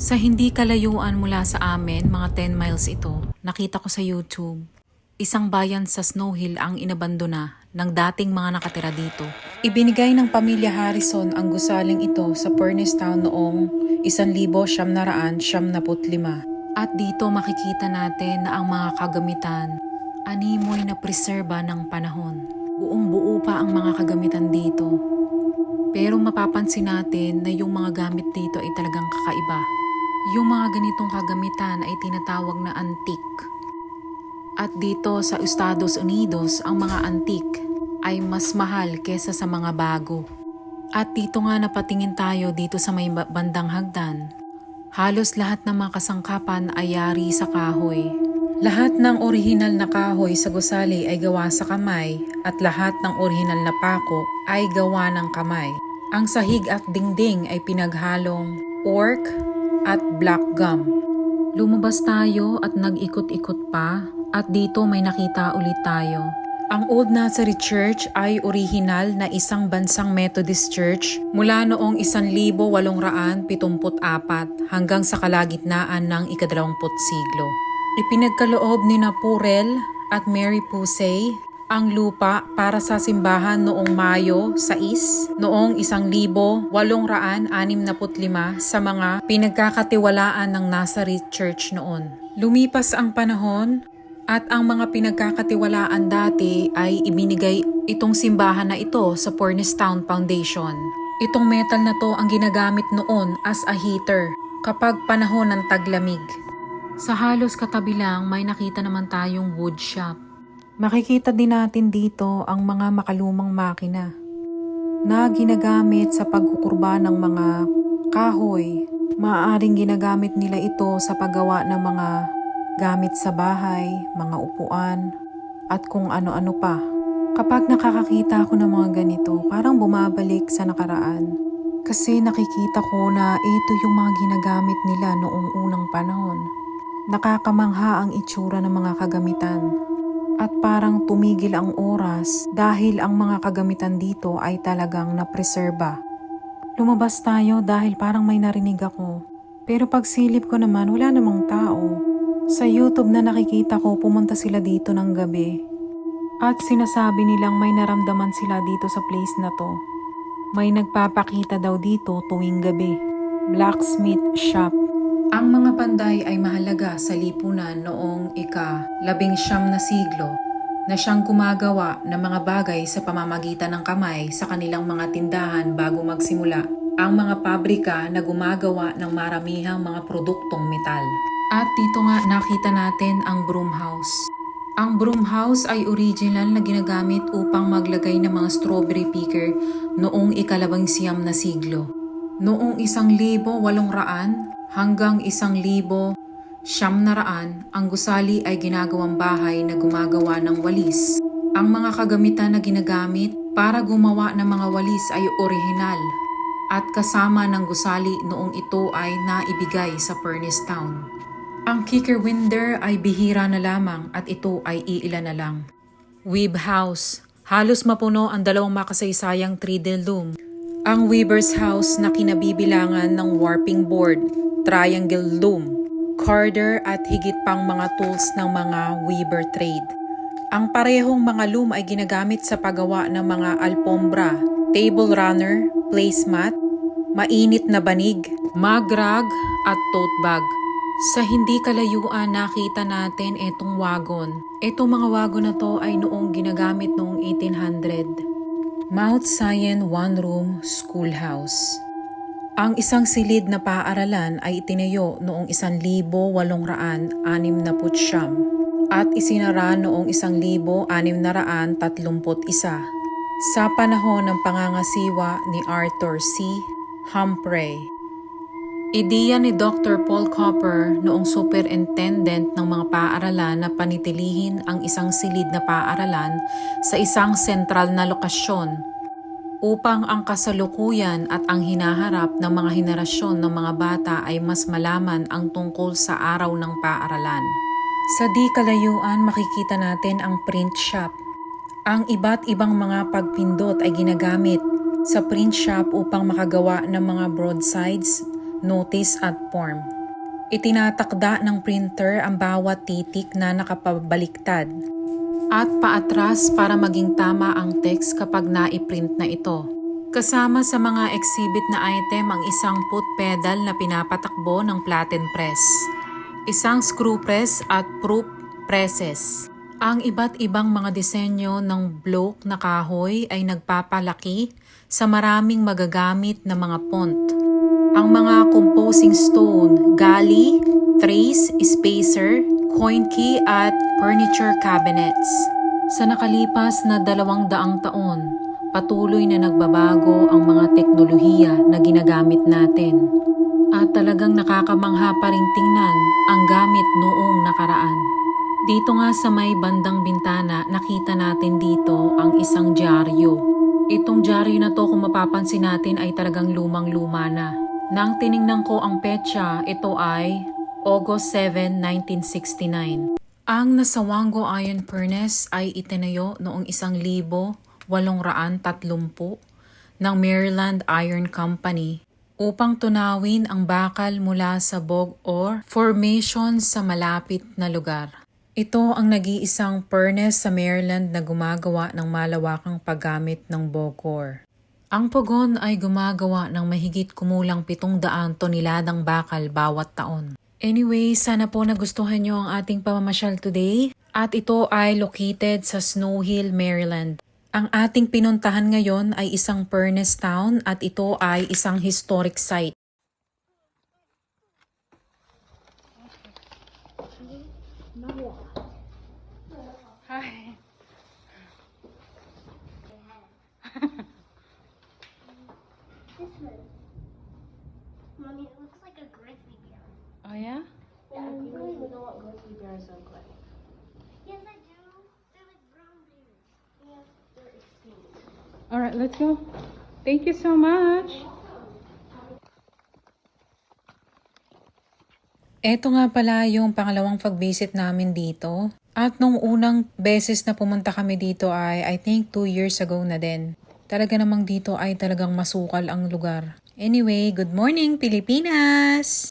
Sa hindi kalayuan mula sa amin, mga 10 miles ito, nakita ko sa YouTube, isang bayan sa Snow Hill ang inabandona ng dating mga nakatira dito. Ibinigay ng pamilya Harrison ang gusaling ito sa Furnace Town noong 1975 at dito makikita natin na ang mga kagamitan animoy na preserba ng panahon. Buong buo pa ang mga kagamitan dito. Pero mapapansin natin na yung mga gamit dito ay talagang kakaiba. Yung mga ganitong kagamitan ay tinatawag na antique. At dito sa Estados Unidos, ang mga antique ay mas mahal kesa sa mga bago. At dito nga napatingin tayo dito sa may ba- bandang hagdan. Halos lahat ng mga kasangkapan ay yari sa kahoy. Lahat ng orihinal na kahoy sa gusali ay gawa sa kamay at lahat ng orihinal na pako ay gawa ng kamay. Ang sahig at dingding ay pinaghalong orc at black gum. Lumabas tayo at nag-ikot-ikot pa at dito may nakita ulit tayo. Ang Old Nazareth Church ay orihinal na isang bansang Methodist Church mula noong 1874 hanggang sa kalagitnaan ng ikadalawamput siglo. Ipinagkaloob ni Purel at Mary Pusey ang lupa para sa simbahan noong Mayo 6 noong 1865 sa mga pinagkakatiwalaan ng Nazareth Church noon. Lumipas ang panahon at ang mga pinagkakatiwalaan dati ay ibinigay itong simbahan na ito sa Furnace Town Foundation. Itong metal na to ang ginagamit noon as a heater kapag panahon ng taglamig. Sa halos katabi lang may nakita naman tayong wood shop. Makikita din natin dito ang mga makalumang makina na ginagamit sa pagkukurba ng mga kahoy. Maaaring ginagamit nila ito sa paggawa ng mga gamit sa bahay, mga upuan, at kung ano-ano pa. Kapag nakakakita ako ng mga ganito, parang bumabalik sa nakaraan. Kasi nakikita ko na ito yung mga ginagamit nila noong unang panahon. Nakakamangha ang itsura ng mga kagamitan. At parang tumigil ang oras dahil ang mga kagamitan dito ay talagang napreserba. Lumabas tayo dahil parang may narinig ako. Pero pagsilip ko naman wala namang tao. Sa YouTube na nakikita ko pumunta sila dito ng gabi. At sinasabi nilang may naramdaman sila dito sa place na to. May nagpapakita daw dito tuwing gabi. Blacksmith shop. Ang mga panday ay mahalaga sa lipunan noong ika-labing siyam na siglo na siyang gumagawa ng mga bagay sa pamamagitan ng kamay sa kanilang mga tindahan bago magsimula ang mga pabrika na gumagawa ng maramihang mga produktong metal. At dito nga nakita natin ang broom house. Ang broom house ay original na ginagamit upang maglagay ng mga strawberry picker noong ikalabang siyam na siglo. Noong isang libo walong raan hanggang isang libo siyam na raan, ang gusali ay ginagawang bahay na gumagawa ng walis. Ang mga kagamitan na ginagamit para gumawa ng mga walis ay orihinal at kasama ng gusali noong ito ay naibigay sa Furnace Town. Ang kicker winder ay bihira na lamang at ito ay iilan na lang. Weave House. Halos mapuno ang dalawang makasaysayang 3D loom. Ang weaver's house na kinabibilangan ng warping board, triangle loom, carder at higit pang mga tools ng mga weaver trade. Ang parehong mga loom ay ginagamit sa paggawa ng mga alpombra, table runner, placemat, mainit na banig, magrag at tote bag. Sa hindi kalayuan nakita natin itong wagon. Itong mga wagon na to ay noong ginagamit noong 1800. Mount Zion One Room Schoolhouse. Ang isang silid na paaralan ay itinayo noong 1869 at isinara noong 1631 sa panahon ng pangangasiwa ni Arthur C. Humphrey. Ideya ni Dr. Paul Copper noong superintendent ng mga paaralan na panitilihin ang isang silid na paaralan sa isang sentral na lokasyon upang ang kasalukuyan at ang hinaharap ng mga henerasyon ng mga bata ay mas malaman ang tungkol sa araw ng paaralan. Sa di kalayuan makikita natin ang print shop. Ang iba't ibang mga pagpindot ay ginagamit sa print shop upang makagawa ng mga broadsides, notice at form. Itinatakda ng printer ang bawat titik na nakapabaliktad at paatras para maging tama ang text kapag na-print na ito. Kasama sa mga exhibit na item ang isang foot pedal na pinapatakbo ng platen press, isang screw press at proof presses. Ang iba't ibang mga disenyo ng block na kahoy ay nagpapalaki sa maraming magagamit na mga font. Ang mga composing stone, gali, trace, spacer, coin key at furniture cabinets. Sa nakalipas na dalawang daang taon, patuloy na nagbabago ang mga teknolohiya na ginagamit natin. At talagang nakakamangha pa rin tingnan ang gamit noong nakaraan. Dito nga sa may bandang bintana, nakita natin dito ang isang dyaryo. Itong dyaryo na to kung mapapansin natin ay talagang lumang-luma na. Nang tiningnan ko ang petsa, ito ay August 7, 1969. Ang Nasawango Iron Furnace ay itinayo noong 1830 ng Maryland Iron Company upang tunawin ang bakal mula sa bog or formation sa malapit na lugar. Ito ang nag-iisang furnace sa Maryland na gumagawa ng malawakang paggamit ng bogor. Ang Pogon ay gumagawa ng mahigit kumulang 700 toneladang bakal bawat taon. Anyway, sana po nagustuhan nyo ang ating pamamasyal today. At ito ay located sa Snow Hill, Maryland. Ang ating pinuntahan ngayon ay isang furnace town at ito ay isang historic site. Hi. Know what grizzly bears look like. Yes, I do. They're like brown bears. Yes, they're extinct. All right, let's go. Thank you so much. Ito nga pala yung pangalawang pag-visit namin dito. At nung unang beses na pumunta kami dito ay I think 2 years ago na din. Talaga namang dito ay talagang masukal ang lugar. Anyway, good morning Pilipinas!